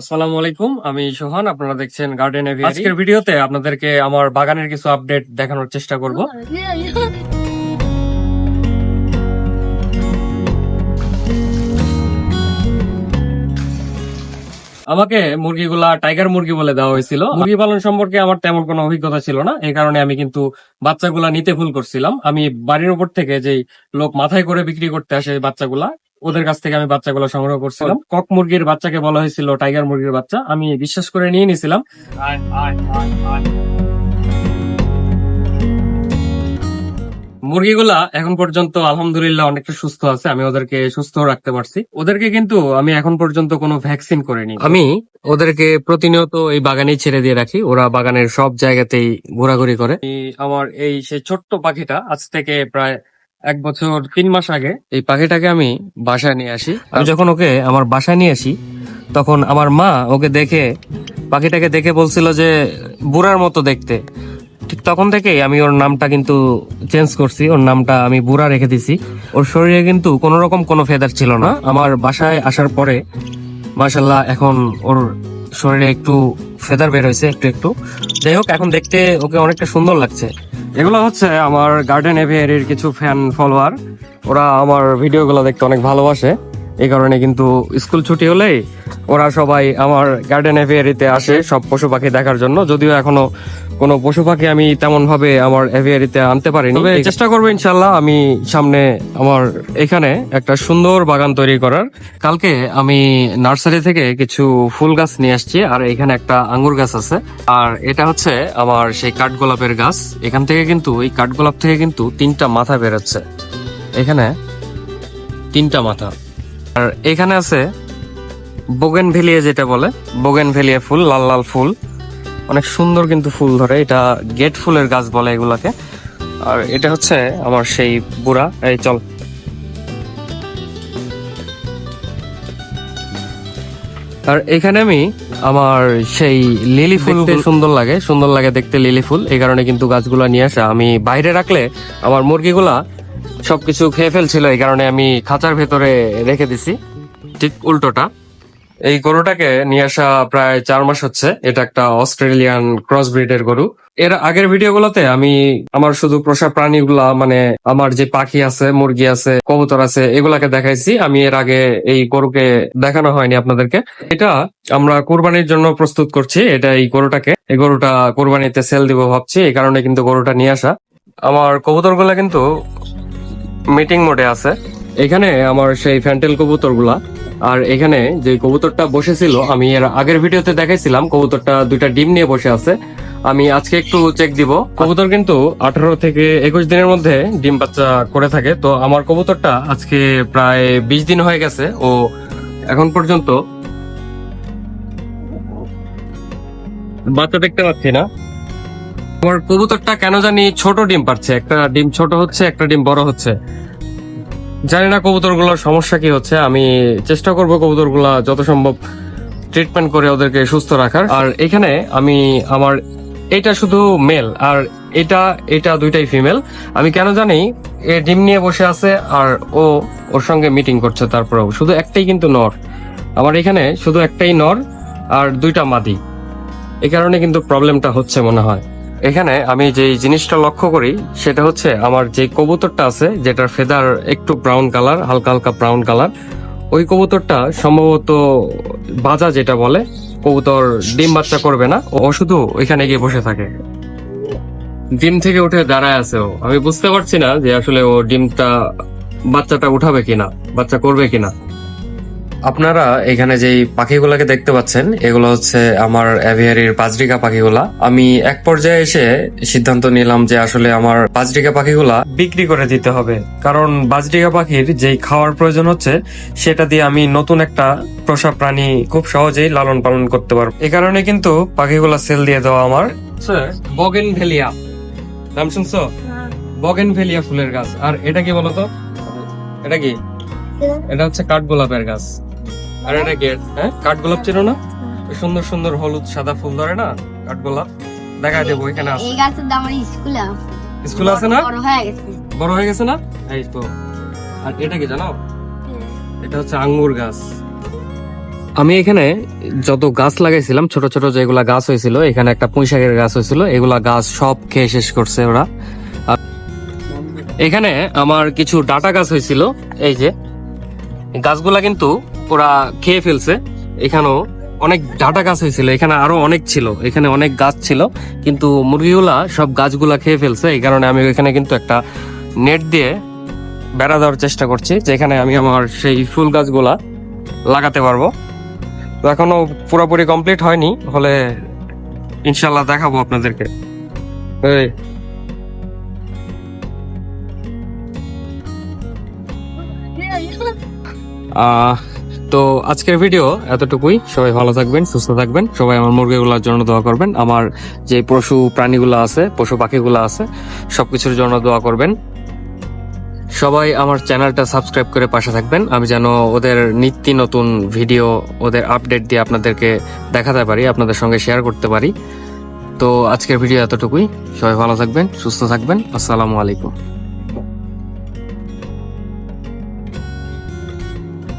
আসসালামু আলাইকুম, আমি সোহান, আপনারা দেখছেন গার্ডেন এভিয়ারি আজকের ভিডিওতে আপনাদেরকে আমার বাগানের কিছু আপডেট দেখানোর চেষ্টা করব। আমাকে মুরগিগুলা টাইগার মুরগি বলে দেওয়া হয়েছিল। মুরগি পালন সম্পর্কে আমার তেমন কোনো অভিজ্ঞতা ছিল না, এই কারণে আমি কিন্তু বাচ্চাগুলা নিতে ভুল করছিলাম। আমি বাড়ির উপর থেকে যেই লোক মাথায় করে বিক্রি করতে আসে বাচ্চাগুলা ওদের কাছ থেকে আমি বাচ্চাগুলো সংগ্রহ করছিলাম। কক মুরগির বাচ্চাকে বলা হয়েছিল টাইগার মুরগির বাচ্চা। আমি বিশ্বাস করে নিয়ে নিয়েছিলাম মুরগিগুলা এখন পর্যন্ত আলহামদুলিল্লাহ অনেকটা সুস্থ আছে। আমি ওদেরকে সুস্থ রাখতে পারছি। ওদেরকে কিন্তু আমি এখন পর্যন্ত কোনো ভ্যাকসিন করিনি। আমি ওদেরকে প্রতিনিয়ত এই বাগানেই ছেড়ে দিয়ে রাখি। ওরা বাগানের সব জায়গাতেই ঘোরাঘুরি করে। আমার এই সেই ছোট্ট পাখিটা আজ থেকে প্রায় এক বছর তিন মাস আগে এই পাখিটাকে আমি বাসায় নিয়ে আসি। আমি যখন ওকে আমার বাসায় নিয়ে আসি, তখন আমার মা ওকে দেখে, পাখিটাকে দেখে বলছিল যে, বুড়ার মতো দেখতে। ঠিক তখন থেকেই আমি ওর নামটা কিন্তু চেঞ্জ করছি, ওর নামটা আমি বুড়া রেখে দিছি। ওর শরীরে কিন্তু কোনো রকম কোনো ফেদার ছিল না। আমার বাসায় আসার পরে মাশাল্লাহ এখন ওর শরীরে একটু ফেদার বের হয়েছে, একটু একটু। যাই হোক, এখন দেখতে ওকে অনেকটা সুন্দর লাগছে। এগুলো হচ্ছে আমার গার্ডেন এভিয়ারির কিছু ফ্যান ফলোয়ার ওরা আমার ভিডিওগুলো দেখতে অনেক ভালোবাসে। এই কারণে কিন্তু স্কুল ছুটি হলেই ওরা সবাই আমার গার্ডেন এভিয়ারিতে আসে সব পশু পাখি দেখার জন্য। যদিও এখনও কোনো পশু পাখি আমি তেমন ভাবে আমার এভিয়ারিতে আনতে পারিনি। তবে চেষ্টা করব ইনশাল্লাহ আমি সামনে আমার এখানে একটা সুন্দর বাগান তৈরি করার। কালকে আমি নার্সারি থেকে কিছু ফুল গাছ নিয়ে আসছি আর এখানে একটা আঙ্গুর গাছ আছে। আর এটা হচ্ছে আমার সেই কাঠগোলাপের গাছ। এখান থেকে কিন্তু এই কাঠগোলাপ থেকে কিন্তু তিনটা মাথা বেরোচ্ছে। এখানে তিনটা মাথা। আর এখানে আছে বোগেন ভেলিয়া যেটা বলে। বোগেন ভেলিয়া ফুল লাল লাল ফুল। অনেক সুন্দর কিন্তু ফুল ধরে। এটা গেট ফুলের গাছ বলে এগুলাকে। আর এটা হচ্ছে আমার সেই বুড়া। এই চল। আর এখানে আমি আমার সেই লিলি ফুল সুন্দর লাগে। সুন্দর লাগে দেখতে লিলি ফুল। এই কারণে কিন্তু গাছগুলা নিয়ে আসা। আমি বাইরে রাখলে আমার মুরগিগুলা সবকিছু খেয়ে ফেলছিল, এই কারণে আমি খাঁচার ভেতরে রেখে দিছি। ঠিক উল্টোটা। এই গরুটাকে নিয়ে আসা প্রায় চার মাস হচ্ছে। এটা একটা অস্ট্রেলিয়ান ক্রস ব্রিডের গরু। এর আগের ভিডিওগুলোতে আমি আমার শুধু পোষা প্রাণীগুলা মানে আমার যে পাখি আছে, মুরগি আছে, কবুতর আছে, এগুলাকে দেখাইছি। আমি এর আগে এই গরুকে দেখানো হয়নি আপনাদেরকে। এটা আমরা কোরবানির জন্য প্রস্তুত করছি। এটা এই গরুটাকে। এই গরুটা কোরবানিতে সেল দিব ভাবছি। এই কারণে কিন্তু গরুটা নিয়ে আসা। আমার কবুতরগুলা কিন্তু মিটিং মোডে আছে। এখানে আমার সেই ফ্যান্টেল কবুতরগুলা। আর এখানে যে কবুতরটা বসেছিল, আমি এর আগের ভিডিওতে দেখাইছিলাম, কবুতরটা দুইটা ডিম নিয়ে বসে আছে। আমি আজকে একটু চেক দিব। কবুতর কিন্তু আঠারো থেকে একুশ দিনের মধ্যে ডিম বাচ্চা করে থাকে। তো আমার কবুতরটা আজকে প্রায় বিশ দিন হয়ে গেছে। ও এখন পর্যন্ত বাচ্চা দেখতে পাচ্ছি না। আমার কবুতরটা কেন জানি ছোট ডিম পাচ্ছে একটা ডিম ছোট হচ্ছে, একটা ডিম বড় হচ্ছে। জানি না কবুতরগুলোর সমস্যা কি হচ্ছে। আমি চেষ্টা করব কবুতরগুলা যত সম্ভব ট্রিটমেন্ট করে ওদেরকে সুস্থ রাখার। আর এখানে আমি আমার, এটা শুধু মেল আর এটা এটা দুইটাই ফিমেল আমি কেন জানি এ ডিম নিয়ে বসে আছে, আর ও ওর সঙ্গে মিটিং করছে তারপরেও। শুধু একটাই কিন্তু নর। আমার এখানে শুধু একটাই নর, আর দুইটা মাদি। এই কারণে কিন্তু প্রবলেমটা হচ্ছে মনে হয়। এখানে আমি যে জিনিসটা লক্ষ্য করি, সেটা হচ্ছে আমার যে কবুতরটা আছে, যেটার ফেদার একটু ব্রাউন কালার হালকা হালকা ব্রাউন কালার ওই কবুতরটা সম্ভবত বাজা যেটা বলে, কবুতর ডিম বাচ্চা করবে না, ও শুধু ওইখানে গিয়ে বসে থাকে। ডিম থেকে উঠে দাঁড়ায় আছে ও। আমি বুঝতে পারছি না যে আসলে ও ডিমটা বাচ্চাটা উঠাবে কিনা, বাচ্চা করবে কিনা। আপনারা এখানে যে পাখিগুলাকে দেখতে পাচ্ছেন এগুলো হচ্ছে আমার অ্যাভিয়ারির বাজরিকা পাখিগুলা। আমি এক পর্যায়ে এসে সিদ্ধান্ত নিলাম যে আসলে আমার বাজরিকা পাখিগুলা বিক্রি করে দিতে হবে। কারণ বাজরিকা পাখির যেই খাওয়ার প্রয়োজন হচ্ছে সেটা দিয়ে আমি নতুন একটা পোষা প্রাণী খুব সহজেই লালন পালন করতে পারব। এই কারণে কিন্তু পাখিগুলা সেল দিয়ে দেওয়া আমার। বগেন ভেলিয়া নাম শুনছো? বগেন ভেলিয়া ফুলের গাছ। আর এটা কি বলতো? এটা কি? এটা হচ্ছে কাঠগোলাপের গাছ। আর এটা গেট হ্যাঁ? কাঠগোলাপ চেনো না? সুন্দর সুন্দর হলুদ সাদা ফুল ধরে না কাঠগোলাপ দেখা দেবো এখানে আছে এই গাছের দাম আমার স্কুলে আছে স্কুল আছে না? বড় হয়ে গেছে। বড় হয়ে গেছে না? এই তো। আর এটা কি জানো? এটা হচ্ছে আঙ্গুর গাছ। আমি এখানে যত গাছ লাগাইছিলাম ছোট ছোট যেগুলা গাছ হয়েছিল এখানে একটা পুঁই শাকের গাছ হয়েছিল এগুলা গাছ সব খেয়ে শেষ করছে ওরা। এখানে আমার কিছু ডাটা গাছ হয়েছিল এই যে। গাছগুলা কিন্তু ওরা খেয়ে ফেলছে। এখানেও অনেক ডাটা গাছ হয়েছিল এখানে আরও অনেক ছিল এখানে অনেক গাছ ছিল কিন্তু মুরগিগুলা সব গাছগুলা খেয়ে ফেলছে এই কারণে আমি এখানে কিন্তু একটা নেট দিয়ে বেড়া দেওয়ার চেষ্টা করছি যেখানে আমি আমার সেই ফুল গাছগুলা লাগাতে পারব। তো এখনও পুরোপুরি কমপ্লিট হয়নি হলে ইনশাল্লাহ দেখাবো আপনাদেরকে। আহ, তো আজকের ভিডিও এতটুকুই। সবাই ভালো থাকবেন, সুস্থ থাকবেন। সবাই আমার মুরগিগুলোর জন্য দোয়া করবেন। আমার যে পশু প্রাণীগুলো আছে, পশু পাখিগুলো আছে, সবকিছুর জন্য দোয়া করবেন। সবাই আমার চ্যানেলটা সাবস্ক্রাইব করে পাশে থাকবেন। আমি যেন ওদের নিত্য নতুন ভিডিও ওদের আপডেট দিয়ে আপনাদেরকে দেখাতে পারি, আপনাদের সঙ্গে শেয়ার করতে পারি। তো আজকের ভিডিও এতটুকুই। সবাই ভালো থাকবেন, সুস্থ থাকবেন। আসসালামু আলাইকুম।